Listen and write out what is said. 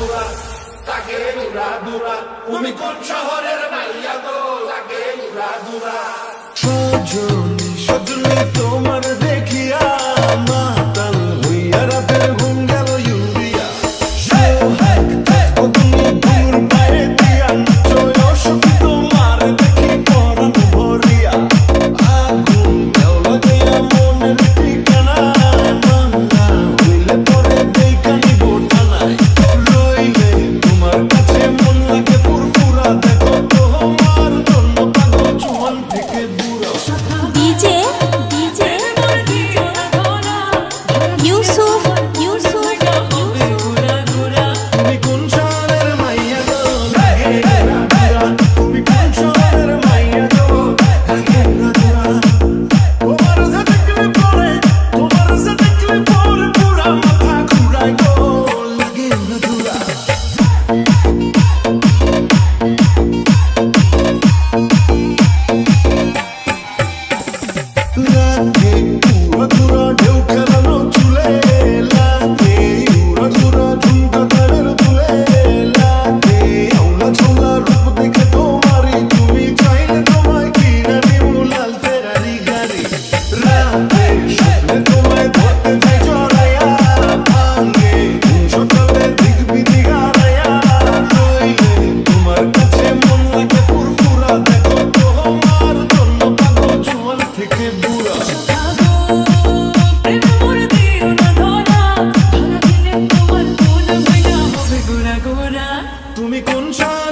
দুরা, তাকে উড়া দুরা। তুমি কোন শহরের মাইয়া গো? তাকে উড়া দুরা। সজনী সজনী তোমার দেখিয়া মাতাল হইয়া রাতের You. তুমি কোন সার